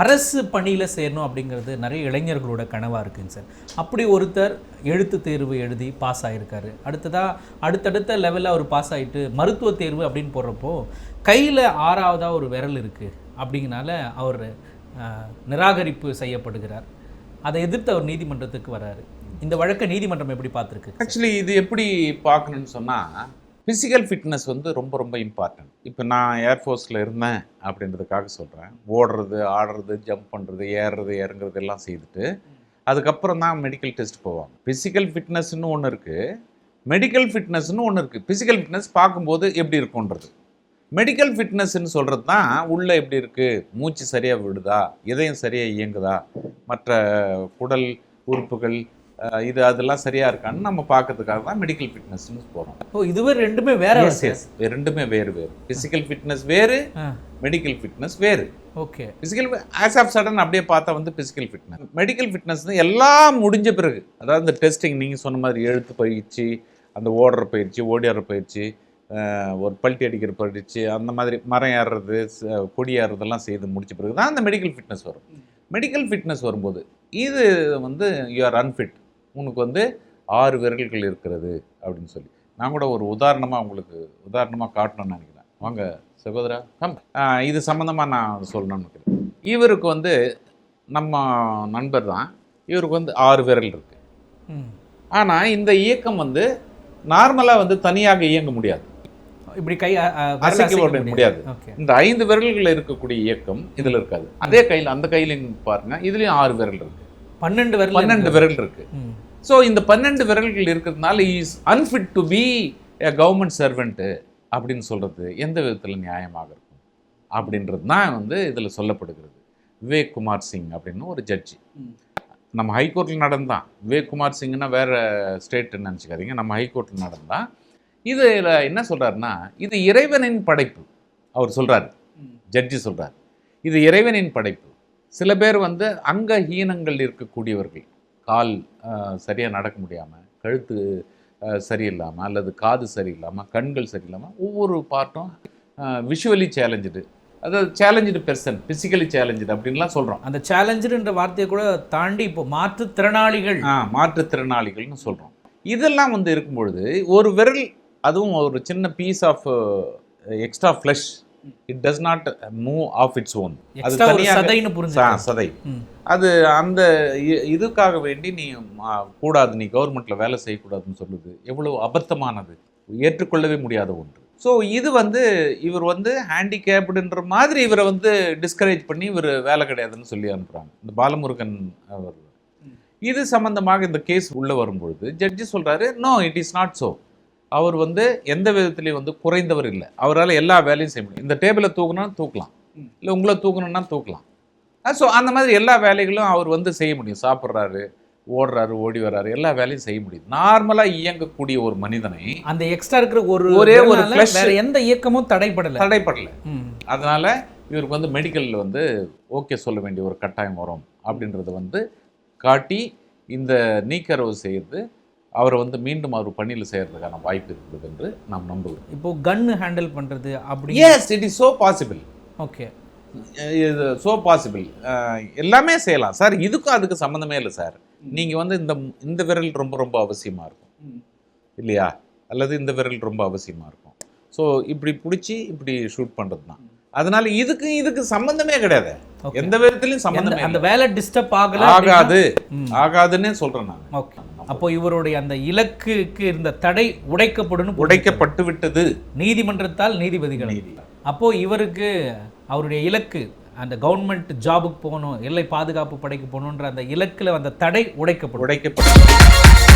அரசு பணியில் சேரணும் அப்படிங்கிறது நிறைய இளைஞர்களோட கனவாக இருக்குங்க சார். அப்படி ஒருத்தர் எழுத்து தேர்வு எழுதி பாஸ் ஆகியிருக்காரு அடுத்ததாக அடுத்தடுத்த லெவலில் அவர் பாஸ் ஆகிட்டு மருத்துவ தேர்வு அப்படின்னு போடுறப்போ கையில் ஆறாவதாக ஒரு விரல் இருக்குது அப்படிங்கனால அவர் நிராகரிப்பு செய்யப்படுகிறார். அதை எதிர்த்து அவர் நீதிமன்றத்துக்கு வராரு. இந்த வழக்கை நீதிமன்றம் எப்படி பார்த்துருக்கு ஆக்சுவலி இது எப்படி பார்க்கணும்னு சொன்னால் ஃபிசிக்கல் ஃபிட்னஸ் வந்து ரொம்ப ரொம்ப இம்பார்ட்டன்ட் இப்போ நான் ஏர்ஃபோர்ஸில் இருந்தேன் அப்படின்றதுக்காக சொல்கிறேன் ஓடுறது ஆடுறது ஜம்ப் பண்ணுறது ஏறுறது இறங்குறது எல்லாம் செய்துட்டு அதுக்கப்புறம் தான் மெடிக்கல் டெஸ்ட் போவாங்க. ஃபிசிக்கல் ஃபிட்னஸ்னு ஒன்று இருக்குது மெடிக்கல் ஃபிட்னஸ்னு ஒன்று இருக்குது ஃபிசிக்கல் ஃபிட்னஸ் பார்க்கும்போது எப்படி இருக்கும்ன்றது. மெடிக்கல் ஃபிட்னஸ்ன்னு சொல்கிறது தான் உள்ளே எப்படி இருக்குது மூச்சு சரியாக விடுதா? இதயம் சரியாக இயங்குதா? மற்ற குடல் உறுப்புகள் இது அதெல்லாம் சரியாக இருக்கான்னு நம்ம பார்க்கறதுக்காக தான் மெடிக்கல் ஃபிட்னஸ்னு போகிறோம் ஓ இதுவே ரெண்டுமே வேற எஸ் எஸ் ரெண்டுமே வேறு வேறு. ஃபிசிக்கல் ஃபிட்னஸ் வேறு மெடிக்கல் ஃபிட்னஸ் வேறு. Okay. Physical as of sudden அப்படியே பார்த்தா வந்து ஃபிசிக்கல் ஃபிட்னஸ் மெடிக்கல் ஃபிட்னஸ் எல்லாம் முடிஞ்ச பிறகு அதாவது இந்த டெஸ்டிங் நீங்கள் சொன்ன மாதிரி எழுத்து பயிற்சி அந்த ஓடுற பயிற்சி ஓடியாடுற பயிற்சி ஒரு பல்ட்டி அடிக்கிற பயிற்சி அந்த மாதிரி மரம் ஏறுறது கொடி ஏறுறதெல்லாம் செய்து முடிச்ச பிறகு தான் அந்த மெடிக்கல் ஃபிட்னஸ் வரும். மெடிக்கல் ஃபிட்னஸ் வரும்போது இது வந்து யூ ஆர் அன்ஃபிட் உனக்கு வந்து ஆறு விரல்கள் இருக்கிறது அப்படின்னு சொல்லி. நான் கூட ஒரு உதாரணமாக உங்களுக்கு உதாரணமாக காட்டணும்னு நினைக்கிறேன். வாங்க சகோதரா கம் இது சம்மந்தமாக நான் சொல்லணும்னு நினைக்கிறேன். இவருக்கு வந்து நம்ம நண்பர் தான். இவருக்கு வந்து ஆறு விரல் இருக்கு. ம். ஆனால் இந்த இயக்கம் வந்து நார்மலாக வந்து தனியாக இயங்க முடியாது. இப்படி கை அசைக்க முடியாது. இந்த ஐந்து விரல்கள் இருக்கக்கூடிய இயக்கம் இதில் இருக்காது. அதே கையில் அந்த கையிலையும் பாருங்க இதுலேயும் ஆறு விரல் இருக்கு. பன்னெண்டு விரல் பன்னெண்டு விரல் இருக்கு. ஸோ இந்த பன்னெண்டு விரல்கள் இருக்கிறதுனால is unfit to be a government servant அப்படின்னு சொல்கிறது எந்த விதத்தில் நியாயமாக இருக்கும்? அப்படின்றது தான் வந்து இதில் சொல்லப்படுகிறது. விவேக் குமார் சிங் அப்படின்னு ஒரு ஜட்ஜி. நம்ம ஹைகோர்ட்டில் நடந்தான். விவேக் குமார் சிங்னா வேற ஸ்டேட்டுன்னு நினச்சிக்காதீங்க. நம்ம ஹைகோர்ட்டில் நடந்தான். இதில் என்ன சொல்றாருன்னா இது இறைவனின் படைப்பு. அவர் சொல்றாரு. ம். ஜட்ஜி சொல்றார். இது இறைவனின் படைப்பு. சில பேர் வந்து அங்கஹீனங்கள் இருக்கக்கூடியவர்கள். கால் சரியாக நடக்க முடியாமல் கழுத்து சரியில்லாமல் அல்லது காது சரியில்லாமல் கண்கள் சரியில்லாமல் ஒவ்வொரு பார்ட்டும் விஷுவலி சேலஞ்சு அதாவது சேலஞ்சு பெர்சன் ஃபிசிக்கலி சேலஞ்சு அப்படின்லாம் சொல்கிறோம் அந்த சேலஞ்சுன்ற வார்த்தையை கூட தாண்டி இப்போ மாற்றுத்திறனாளிகள். ஆ மாற்றுத்திறனாளிகள்னு சொல்கிறோம் இதெல்லாம் வந்து இருக்கும் பொழுது ஒரு விரல் அதுவும் ஒரு சின்ன piece of extra flesh it does not move of its own அது சதைன்னு புரிஞ்சு சதை. அது அந்த இதுக்காக வேண்டி நீ கூடாது. நீ கவர்மெண்ட்ல வேலை செய்யக்கூடாதுன்னு சொல்லுது. எவ்வளவு அபத்தமானது. ஏற்றுக்கொள்ளவே முடியாத ஒன்று. ஸோ இது வந்து இவர் வந்து ஹேண்டிகேப்டுன்ற மாதிரி இவரை வந்து டிஸ்கரேஜ் பண்ணி இவர் வேலை கிடையாதுன்னு சொல்லி அனுப்புகிறாங்க இந்த பாலமுருகன் அவர் இது சம்பந்தமாக இந்த கேஸ் உள்ளே வரும்பொழுது ஜட்ஜி சொல்றாரு no it is not so. அவர் வந்து எந்த விதத்துலையும் வந்து குறைந்தவர் இல்லை. அவரால் எல்லா வேலையும் செய்ய முடியும். இந்த டேபிளை தூக்கணும்னா தூக்கலாம். இல்லை உங்களை தூக்கணும்னா தூக்கலாம். ஸோ அந்த மாதிரி எல்லா வேலைகளும் அவர் வந்து செய்ய முடியும். சாப்பிட்றாரு ஓடுறாரு ஓடி வர்றாரு எல்லா வேலையும் செய்ய முடியும். நார்மலாக இயங்கக்கூடிய ஒரு மனிதனை அந்த எக்ஸ்ட்ரா இருக்கிற ஒரு ஒரே ஒரு. வேற எந்த இயக்கமும் தடைப்படல. தடைப்படல. அதனால இவருக்கு வந்து மெடிக்கலில் வந்து ஓகே சொல்ல வேண்டிய ஒரு கட்டாயம் வரும். அப்படின்றத வந்து காட்டி இந்த நீக்கரவு செய்து அவரை வந்து மீண்டும் அவர் பணியில் செய்யறதுக்கான வாய்ப்பு இருக்குது என்று நாம் நம்புகிறோம். இப்போ கன் ஹேண்டில் பண்றது அப்படி yes it is so possible okay இது ஸோ பாசிபிள் எல்லாமே செய்யலாம். சார் இதுக்கும் அதுக்கு சம்மந்தமே இல்லை சார் நீங்கள் வந்து இந்த இந்த விரல் ரொம்ப ரொம்ப அவசியமாக இருக்கும். இல்லையா? அல்லது இந்த விரல் ரொம்ப அவசியமாக இருக்கும். ஸோ இப்படி பிடிச்சி இப்படி ஷூட் பண்ணுறது தான் அதனால இதுக்கு இதுக்கு சம்மந்தமே கிடையாது. எந்த விதத்துலையும் சம்மந்தமே அந்த-. வேலை டிஸ்டர்ப் ஆகல ஆகாது. ஆகாதுன்னே சொல்கிறேன் நான். ஓகே அப்போ இவருடைய அந்த இலக்குக்கு இருந்த தடை உடைக்கப்படும் உடைக்கப்பட்டு விட்டது நீதிமன்றத்தால் நீதிபதிகள். நீதி. அப்போ இவருக்கு அவருடைய இலக்கு அந்த கவர்மெண்ட் ஜாபுக்கு போகணும் எல்லை பாதுகாப்பு படைக்கு போகணுன்ற அந்த இலக்குல அந்த தடை உடைக்கப்படும். உடைக்கப்பட்டு.